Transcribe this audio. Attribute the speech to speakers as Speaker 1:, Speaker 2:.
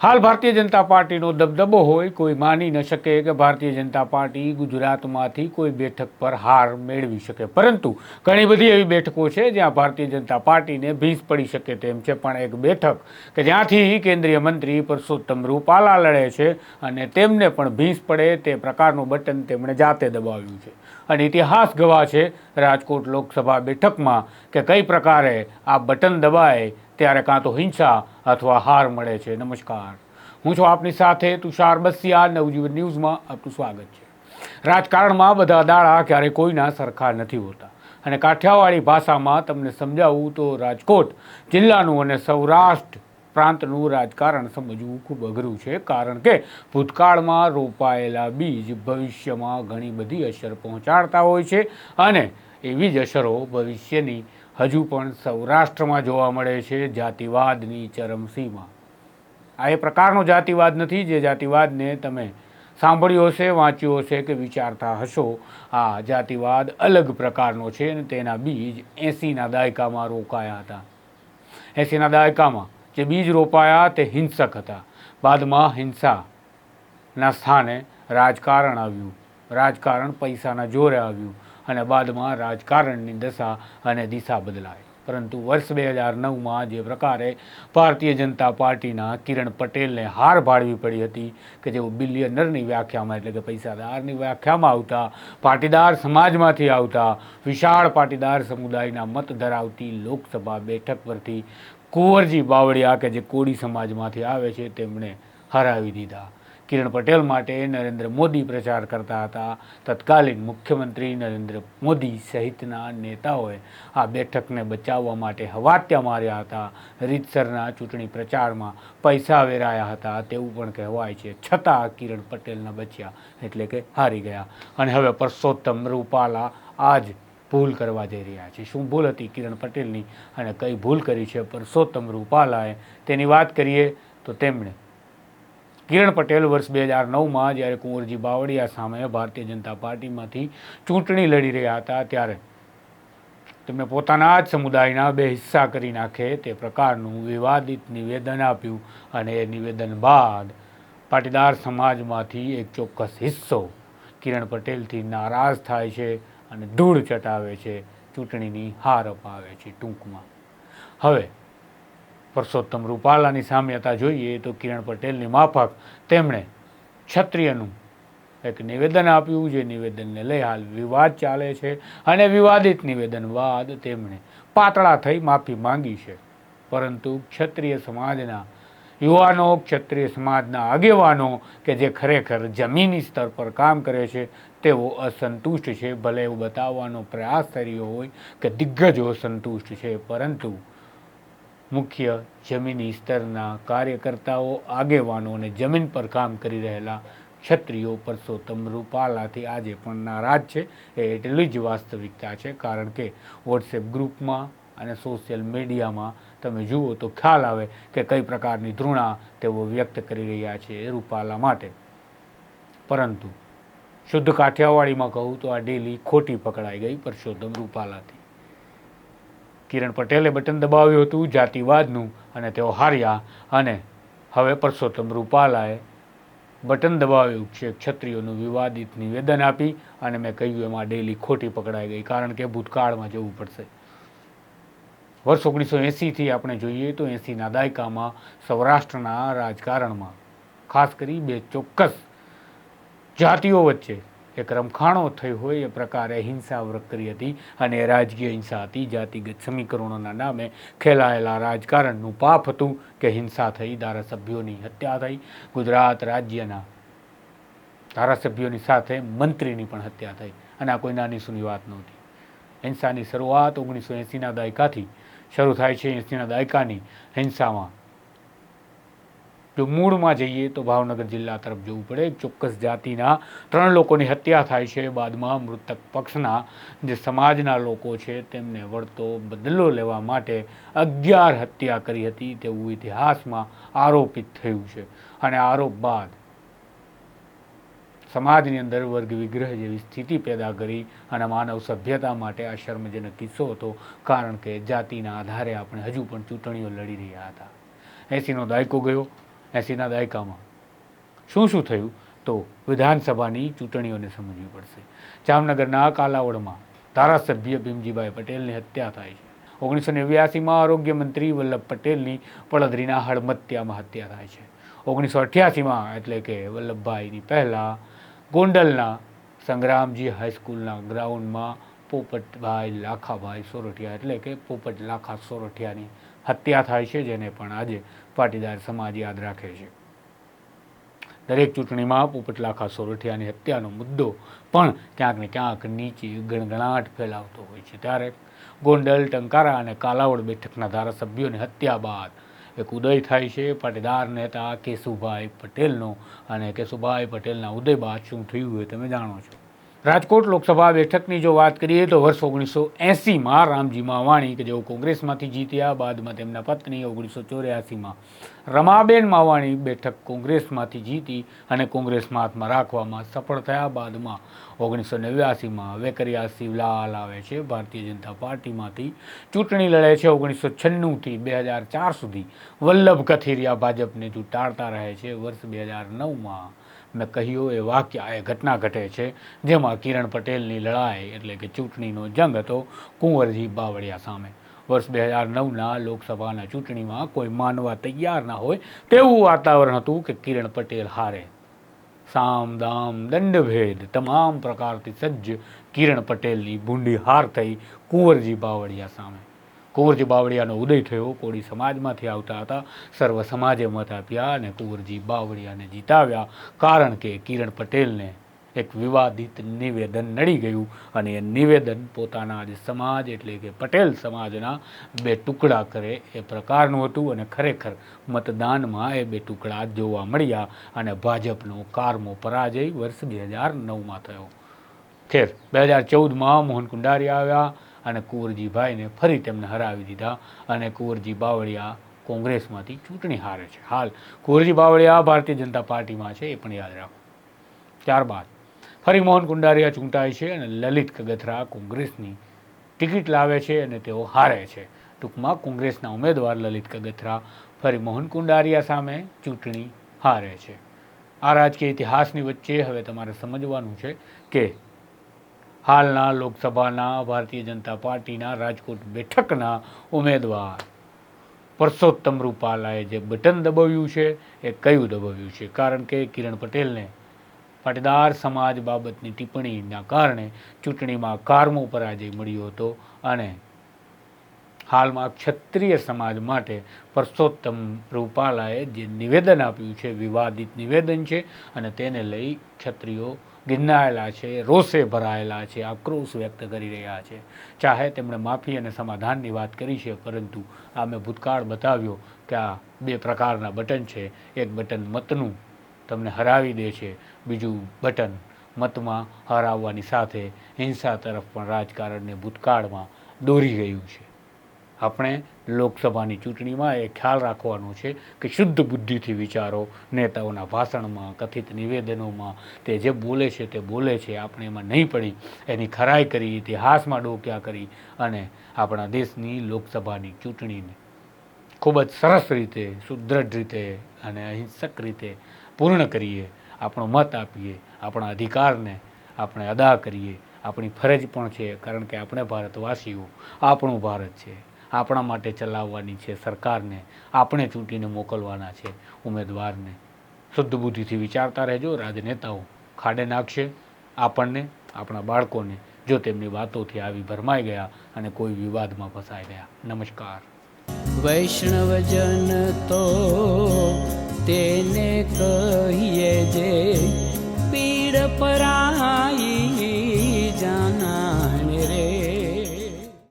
Speaker 1: હાલ ભારતીય જનતા પાર્ટીનો દબદબો હોય, કોઈ માની ન શકે કે ભારતીય જનતા પાર્ટી ગુજરાતમાંથી કોઈ બેઠક પર હાર મેળવી શકે. પરંતુ ઘણી બધી એવી બેઠકો છે જ્યાં ભારતીય જનતા પાર્ટીને ભીંસ પડી શકે તેમ છે. પણ એક બેઠક કે જ્યાંથી કેન્દ્રીય મંત્રી પરસોત્તમ રૂપાલા લડે છે અને તેમને પણ ભીંસ પડે તે પ્રકારનું બટન તેમણે જાતે દબાવ્યું છે. અને ઇતિહાસ ગવાહ છે, રાજકોટ લોકસભા બેઠકમાં કે કઈ પ્રકારે આ બટન દબાય ત્યારે કાં તો હિંસા અથવા હાર મળે છે. નમસ્કાર. હું છું આપની સાથે તુષાર બસિયા. નવજીવન ન્યૂઝમાં આપનું સ્વાગત છે. રાજકારણમાં બધા દાડા ક્યારે કોઈના સરખા નથી હોતા. અને કાઠિયાવાડી ભાષામાં તમને સમજાવું તો રાજકોટ જિલ્લાનું અને સૌરાષ્ટ્ર પ્રાંતનું રાજકારણ સમજવું ખૂબ અઘરું છે. કારણ કે ભૂતકાળમાં રોપાયેલા બીજ ભવિષ્યમાં ઘણી બધી અસર પહોંચાડતા હોય છે અને એવી જ અસરો ભવિષ્યની હજુ પણ સૌરાષ્ટ્રમાં જોવા મળે છે જાતિવાદની ચરમસીમા આ એ પ્રકારનો જાતિવાદ નથી જે જાતિવાદને તમે સાંભળ્યો હશે, વાંચ્યો હશે કે વિચારતા હશો. આ જાતિવાદ અલગ પ્રકારનો છે અને તેના બીજ એંસીના દાયકામાં રોકાયા હતા. એંસીના દાયકામાં જે બીજ રોપાયા તે હિંસક હતા. બાદમાં હિંસાના સ્થાને રાજકારણ આવ્યું. રાજકારણ પૈસાના જોરે આવ્યું. અને બાદમાં રાજકારણની દશા અને દિશા બદલાઈ પરંતુ વર્ષ બે હજાર નવમાં જે પ્રકારે ભારતીય જનતા પાર્ટીના કિરણ પટેલને હાર ભાળવી પડી હતી કે જેઓ બિલિયનરની વ્યાખ્યામાં, એટલે કે પૈસાદારની વ્યાખ્યામાં આવતા, પાટીદાર સમાજમાંથી આવતા, વિશાળ પાટીદાર સમુદાયના મત ધરાવતી લોકસભા બેઠક પરથી કુંવરજી બાવળિયા કે જે કોળી સમાજમાંથી આવે છે, તેમણે હરાવી દીધા. કિરણ પટેલ માટે નરેન્દ્ર મોદી પ્રચાર કરતા હતા. તત્કાલીન મુખ્યમંત્રી નરેન્દ્ર મોદી સહિતના નેતાઓએ આ બેઠકને બચાવવા માટે હવાત્યા માર્યા હતા. રીતસરના ચૂંટણી પ્રચારમાં પૈસા વેરાયા હતા, તેવું પણ કહેવાય છે. છતાં કિરણ પટેલના બચ્યા એટલે કે હારી ગયા. અને હવે પરસોત્તમ રૂપાલા આજ ભૂલ કરવા જઈ રહ્યા છે. શું ભૂલ હતી કિરણ પટેલની? અને કઈ ભૂલ કરી છે પરસોત્તમ રૂપાલાએ? તેની વાત કરીએ તો તેમણે કિરણ પટેલ વર્ષ બે હજાર નવમાં જ્યારે કુંવરજી બાવળિયા સામે ભારતીય જનતા પાર્ટીમાંથી ચૂંટણી લડી રહ્યા હતા, ત્યારે તેમણે પોતાના જ સમુદાયના બે હિસ્સા કરી નાખે, તે પ્રકારનું વિવાદિત નિવેદન આપ્યું અને એ નિવેદન બાદ પાટીદાર સમાજમાંથી એક ચોક્કસ હિસ્સો કિરણ પટેલથી નારાજ થાય છે અને ધૂળ ચટાવે છે, ચૂંટણીની હાર અપાવે છે ટૂંકમાં. હવે પરસોત્તમ રૂપાલાની સામ્યતા જોઈએ તો કિરણ પટેલની માફક તેમણે ક્ષત્રિયનું એક નિવેદન આપ્યું જે નિવેદનને લઈ હાલ વિવાદ ચાલે છે અને વિવાદિત નિવેદન બાદ તેમણે પાતળા થઈ માફી માંગી છે. પરંતુ ક્ષત્રિય સમાજના યુવાનો, ક્ષત્રિય સમાજના આગેવાનો કે જે ખરેખર જમીની સ્તર પર કામ કરે છે, તેઓ અસંતુષ્ટ છે. ભલે એવું બતાવવાનો પ્રયાસ કર્યો હોય કે દિગ્ગજો સંતુષ્ટ છે, પરંતુ મુખ્ય જમીની સ્તરના કાર્યકર્તાઓ, આગેવાનો અને જમીન પર કામ કરી રહેલા ક્ષત્રિયો પરસોત્તમ રૂપાલાથી આજે પણ નારાજ છે. એ એટલી જ વાસ્તવિકતા છે, કારણ કે વોટ્સએપ ગ્રુપમાં અને સોશિયલ મીડિયામાં તમે જુઓ તો ખ્યાલ આવે કે કઈ પ્રકારની ધૃણા તેઓ વ્યક્ત કરી રહ્યા છે રૂપાલા માટે. પરંતુ, શુદ્ધ કાઠિયાવાડીમાં કહું તો આ ડેલી ખોટી પકડાઈ ગઈ પરસોત્તમ રૂપાલાથી. કિરણ પટેલે બટન દબાવ્યું હતું જાતિવાદનું અને તેઓ હાર્યા અને હવે પરસોત્તમ રૂપાલાએ બટન દબાવ્યું છે ક્ષત્રિયોનું વિવાદિત નિવેદન આપી અને મેં કહ્યું એમાં ડેલી ખોટી પકડાઈ ગઈ કારણ કે ભૂતકાળમાં જવું પડશે. વર્ષ ઓગણીસો એંસીથી આપણે જોઈએ તો એંસીના દાયકામાં સૌરાષ્ટ્રના રાજકારણમાં, ખાસ કરી બે ચોક્કસ જાતિઓ વચ્ચે એક રમખાણો થઈ હોય એ પ્રકારે હિંસા કરી હતી અને રાજકીય હિંસા હતી. જાતિગત સમીકરણોના નામે ખેલાયેલા રાજકારણનું પાપ હતું કે હિંસા થઈ, ધારાસભ્યોની હત્યા થઈ. ગુજરાત રાજ્યના ધારાસભ્યોની સાથે મંત્રીની પણ હત્યા થઈ અને આ કોઈ નાની સૂની વાત નહોતી. હિંસાની શરૂઆત ઓગણીસો એંસીના દાયકાથી શરૂ થાય છે. એંસીના દાયકાની હિંસામાં જો મૂળમાં જઈએ તો ભાવનગર જિલ્લા તરફ જવું પડે. ચોક્કસ જાતિના ત્રણ લોકોની હત્યા થાય છે. બાદમાં મૃતક પક્ષના જે સમાજના લોકો છે તેમને વળતો બદલો લેવા માટે અગિયાર હત્યા કરી હતી. તેવું ઇતિહાસમાં આરોપિત થયું છે. અને આરોપ બાદ સમાજની અંદર વર્ગ વિગ્રહ જેવી સ્થિતિ પેદા કરી અને માનવ સભ્યતા માટે આ શર્મજનક કિસ્સો હતો. કારણ કે જાતિના આધારે આપણે હજુ પણ ચૂંટણીઓ લડી રહ્યા હતા. એંસીનો દાયકો ગયો. એંસીના દાયકામાં. શું શું થયું? તો વિધાનસભાની ચૂંટણીઓને સમજવી પડશે. જામનગરના કાલાવડમાં ધારાસભ્ય ભીમજીભાઈ પટેલની હત્યા થાય છે. ઓગણીસો નેવ્યાસીમાં આરોગ્ય મંત્રી વલ્લભ પટેલની પડદરીના હળમત્યામાં હત્યા થાય છે. ઓગણીસો અઠ્યાસીમાં એટલે કે વલ્લભભાઈની પહેલાં ગોંડલના સંગ્રામજી હાઈસ્કૂલના ગ્રાઉન્ડમાં પોપટભાઈ લાખાભાઈ સોરઠિયા એટલે કે પોપટ લાખા સોરઠિયાની હત્યા થાય છે, જેને પણ આજે પાટીદાર સમાજ યાદ રાખે છે. દરેક ચૂંટણીમાં પોપટ લાખા સોરઠિયાની હત્યાનો મુદ્દો પણ ક્યાંક ને ક્યાંક નીચે ગણગણાટ ફેલાવતો હોય છે. ત્યારે ગોંડલ, ટંકારા અને કાલાવડ બેઠકના ધારાસભ્યોની હત્યા બાદ એક ઉદય થાય છે. પાટીદાર નેતા કેશુભાઈ પટેલનો અને કેશુભાઈ પટેલના ઉદય બાદ શું થયું હોય તમે જાણો છો. રાજકોટ લોકસભા બેઠકની જો વાત કરીએ તો વર્ષ ઓગણીસો એંસીમાં રામજી માવાણી કે જેઓ કોંગ્રેસમાંથી જીત્યા બાદમાં તેમના પત્ની ઓગણીસો ચોર્યાસીમાં રમાબેન માવાણી બેઠક કોંગ્રેસમાંથી જીતી અને કોંગ્રેસમાં હાથમાં રાખવામાં સફળ થયા બાદમાં ઓગણીસો નેવ્યાસીમાં વેકરિયા શિવલાલ આવે છે. ભારતીય જનતા પાર્ટીમાંથી ચૂંટણી લડે છે. ઓગણીસો છન્નુંથી બે હજાર ચાર સુધી વલ્લભ કથિરિયા ભાજપને ચૂંટાડતા રહે છે. વર્ષ બે હજાર નવમાં મેં કહ્યું, એ વાક્ય એ ઘટના ઘટે છે, જેમાં કિરણ પટેલની લડાઈ એટલે કે ચૂંટણીનો જંગ હતો કુંવરજી બાવળિયા સામે. વર્ષ બે હજાર નવના લોકસભાના ચૂંટણીમાં કોઈ માનવા તૈયાર ના હોય તેવું વાતાવરણ હતું કે કિરણ પટેલ હારે. સામ દામ દંડભેદ તમામ પ્રકારથી સજ્જ કિરણ પટેલની ભૂંડી હાર થઈ કુંવરજી બાવળિયા સામે. કુંવરજી બાવળિયાનો ઉદય થયો. કોળી સમાજમાંથી આવતા હતા. સર્વ સમાજે મત આપ્યા અને કુંવરજી બાવળિયાને જીતાવ્યા. કારણ કે કિરણ પટેલને એક વિવાદિત નિવેદન નડી ગયું અને એ નિવેદન પોતાના જ સમાજ એટલે કે પટેલ સમાજના બે ટુકડા કરે એ પ્રકારનું હતું અને ખરેખર મતદાનમાં એ બે ટુકડા જોવા મળ્યા અને ભાજપનો કારમો પરાજય વર્ષ બે હજાર નવમાં થયો. ખેર, બે હજાર ચૌદમાં મોહન કુંડારી આવ્યા. અને કુંવરજીભાઈને ફરી તેમને હરાવી દીધા અને કુંવરજી બાવળિયા કોંગ્રેસમાંથી ચૂંટણી હારે છે. હાલ, કુંવરજી બાવળિયા ભારતીય જનતા પાર્ટીમાં છે, એ પણ યાદ રાખો. ત્યારબાદ, ફરી મોહન કુંડારિયા ચૂંટાય છે અને લલિત કગથરા કોંગ્રેસની ટિકિટ લાવે છે અને તેઓ હારે છે. ટૂંકમાં કોંગ્રેસના ઉમેદવાર લલિત કગથરા ફરી મોહન કુંડારિયા સામે ચૂંટણી હારે છે. આ રાજકીય ઇતિહાસની વચ્ચે હવે તમારે સમજવાનું છે કે હાલના લોકસભાના ભારતીય જનતા પાર્ટીના રાજકોટ બેઠકના ઉમેદવાર પરસોત્તમ રૂપાલાએ જે બટન દબાવ્યું છે, એ કયું દબાવ્યું છે? કારણ કે કિરણ પટેલને પાટીદાર સમાજ બાબતની ટિપ્પણીના કારણે ચૂંટણીમાં કારમો પરાજય મળ્યો હતો અને હાલમાં ક્ષત્રિય સમાજ માટે પરસોત્તમ રૂપાલાએ જે નિવેદન આપ્યું છે, વિવાદિત નિવેદન છે અને તેને લઈ ક્ષત્રિયો ગિન્નાયેલા છે, રોષે ભરાયેલા છે, આક્રોશ વ્યક્ત કરી રહ્યા છે. ચાહે તેમણે માફી અને સમાધાનની વાત કરી છે, પરંતુ આ મેં ભૂતકાળ બતાવ્યો કે આ બે પ્રકારના બટન છે. એક બટન મતનું તમને હરાવી દે છે, બીજું બટન મતમાં હરાવવાની સાથે હિંસા તરફ પણ રાજકારણને ભૂતકાળમાં દોરી ગયું છે. આપણે લોકસભાની ચૂંટણીમાં એ ખ્યાલ રાખવાનો છે કે શુદ્ધ બુદ્ધિથી વિચારો, નેતાઓના ભાષણમાં, કથિત નિવેદનોમાં, તે જે બોલે છે તે બોલે છે, આપણે એમાં નહીં પડી, એની ખરાઈ કરી, ઇતિહાસમાં ડોક્યા કરી અને આપણા દેશની લોકસભાની ચૂંટણીને ખૂબ જ સરસ રીતે સુદૃઢ રીતે અને અહિંસક રીતે પૂર્ણ કરીએ, આપણો મત આપીએ, આપણા અધિકારને આપણે અદા કરીએ, આપણી ફરજ પણ છે, કારણ કે આપણે ભારતવાસીઓ, આપણું ભારત છે. આપણા માટે ચલાવવાની છે સરકારને. આપણે ચૂંટીને મોકલવાના છે ઉમેદવારને. શુદ્ધ બુદ્ધિથી વિચારતા રહેજો, રાજનેતાઓ ખાડે નાખશે આપણને, આપણા બાળકોને, જો તેમની વાતોથી આવી ભરમાઈ ગયા અને કોઈ વિવાદમાં ફસાઈ ગયા. નમસ્કાર.
Speaker 2: વૈષ્ણવજન તો તેને કહીએ જે પીડ પરા